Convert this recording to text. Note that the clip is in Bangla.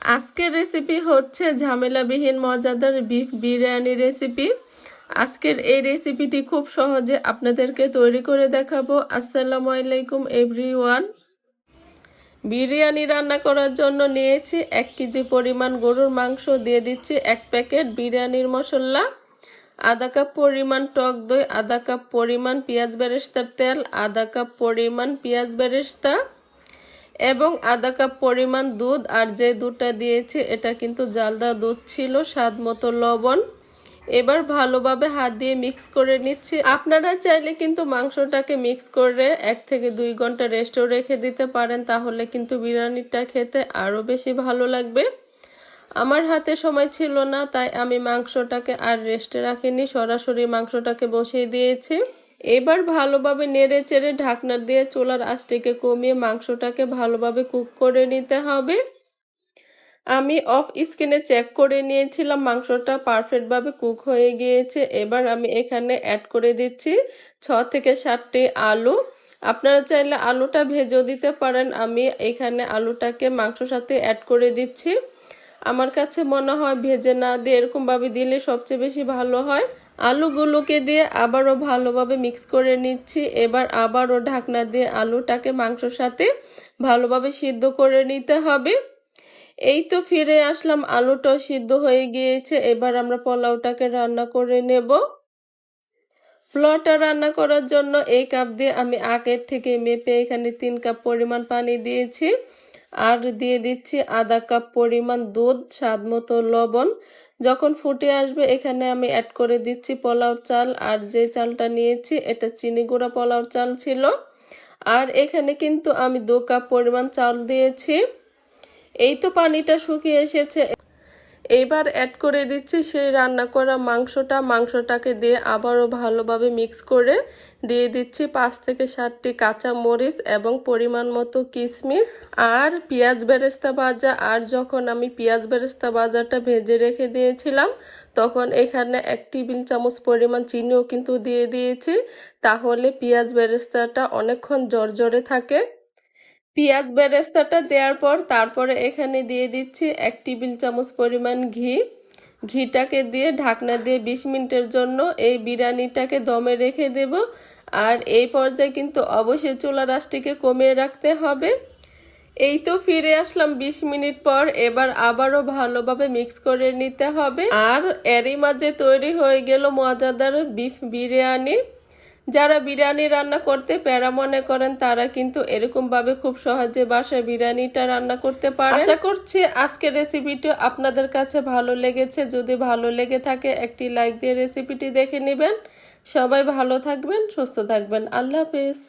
আজকের রেসিপি হচ্ছে ঝামেলাবিহীন মজাদার বিফ বিরিয়ানি রেসিপি আজকের এই রেসিপিটি খুব সহজে আপনাদেরকে তৈরি করে দেখাবো। আসসালামু আলাইকুম এভরিওয়ান বিরিয়ানি রান্না করার জন্য নিয়েছি এক কেজি পরিমাণ গরুর মাংস, দিয়ে দিচ্ছি এক প্যাকেট বিরিয়ানির মশলা, আধা কাপ পরিমাণ টক দই, আধা কাপ পরিমাণ পেঁয়াজ বেরেস্তার তেল, আধা কাপ পরিমাণ পেঁয়াজ বেরেস্তা। এবং আধা কাপ পরিমাণ দুধ, আর যে দুধটা দিয়েছি এটা কিন্তু জালদা দুধ ছিল, স্বাদ মতো লবণ। এবার ভালোভাবে হাত দিয়ে মিক্স করে নিচ্ছি। আপনারা চাইলে কিন্তু মাংসটাকে মিক্স করে এক থেকে দুই ঘণ্টা রেস্টও রেখে দিতে পারেন, তাহলে কিন্তু বিরিয়ানিটা খেতে আরও বেশি ভালো লাগবে। আমার হাতে সময় ছিল না, তাই আমি মাংসটাকে আর রেস্টে রাখিনি, সরাসরি মাংসটাকে বসিয়ে দিয়েছি। এবার ভালোভাবে নেড়ে চেড়ে ঢাকনা দিয়ে চোলার আঁচটিকে কমিয়ে মাংসটাকে ভালোভাবে কুক করে নিতে হবে। আমি অফ স্কিনে চেক করে নিয়েছিলাম মাংসটা পারফেক্টভাবে কুক হয়ে গিয়েছে। এবার আমি এখানে অ্যাড করে দিচ্ছি ছ থেকে সাতটি আলু। আপনারা চাইলে আলুটা ভেজেও দিতে পারেন। আমি এখানে আলুটাকে মাংসর সাথে অ্যাড করে দিচ্ছি। আমার কাছে মনে হয় ভেজে না দিয়ে এরকমভাবে দিলে সবচেয়ে বেশি ভালো হয়। আলুগুলোকে দিয়ে আবারও ভালোভাবে মিক্স করে নিচ্ছি। এবার আবারও ঢাকনা দিয়ে আলুটাকে মাংসর সাথে ভালোভাবে সিদ্ধ করে নিতে হবে। এই তো ফিরে আসলাম, আলুটাও সিদ্ধ হয়ে গিয়েছে। এবার আমরা পোলাওটাকে রান্না করে নেব। পোলাওটা রান্না করার জন্য এই কাপ দিয়ে আমি আগের থেকে মেপে এখানে তিন কাপ পরিমাণ পানি দিয়েছি। আর দিয়ে দিচ্ছি আধা কাপ পরিমাণ দুধ স্বাদ মতো লবণ। যখন ফুটে আসবে, এখানে আমি অ্যাড করে দিচ্ছি পোলাও চাল, আর যে চালটা নিয়েছি, এটা চিনি গুঁড়া পোলাও চাল ছিল। আর এখানে কিন্তু আমি দু কাপ পরিমাণ চাল দিয়েছি। এই তো পানিটা শুকিয়ে এসেছে। এইবার অ্যাড করে দিচ্ছি সেই রান্না করা মাংসটা। মাংসটাকে দিয়ে আবারও ভালোভাবে মিক্স করে দিয়ে দিচ্ছি পাঁচ থেকে সাতটি কাঁচা মরিচ এবং পরিমাণ মতো কিশমিশ আর পেঁয়াজ বেরেস্তা ভাজা। আর যখন আমি পেঁয়াজ বেরেস্তা ভাজাটা ভেজে রেখে দিয়েছিলাম, তখন এখানে এক টেবিল চামচ পরিমাণ চিনিও কিন্তু দিয়ে দিয়েছি। তাহলে পেঁয়াজ বেরেস্তাটা অনেকক্ষণ জর্জরে থাকে। পেঁয়াজ বেরেস্তাটা দেওয়ার পর তারপরে এখানে দিয়ে দিচ্ছি এক টেবিল চামচ পরিমাণ ঘি। ঘিটাকে দিয়ে ঢাকনা দিয়ে বিশ মিনিটের জন্য এই বিরিয়ানিটাকে দমে রেখে দেব। আর এই পর্যায়ে কিন্তু অবশ্যই চুলা রাসটিকে কমিয়ে রাখতে হবে। এই তো ফিরে আসলাম বিশ মিনিট পর। এবার আবারও ভালোভাবে মিক্স করে নিতে হবে। আর এরই মাঝে তৈরি হয়ে গেল মজাদার বিফ বিরিয়ানি। যারা বিরিয়ানি রান্না করতে প্যারা মনে করেন, তারা কিন্তু এরকম ভাবে খুব সহজে বাসায় বিরিয়ানিটা রান্না করতে পারে আশা করছি আজকের রেসিপিটি আপনাদের কাছে ভালো লেগেছে। যদি ভালো লেগে থাকে, একটি লাইক দিয়ে রেসিপিটি দেখে নেবেন। সবাই ভালো থাকবেন, সুস্থ থাকবেন। আল্লাহ হাফেজ।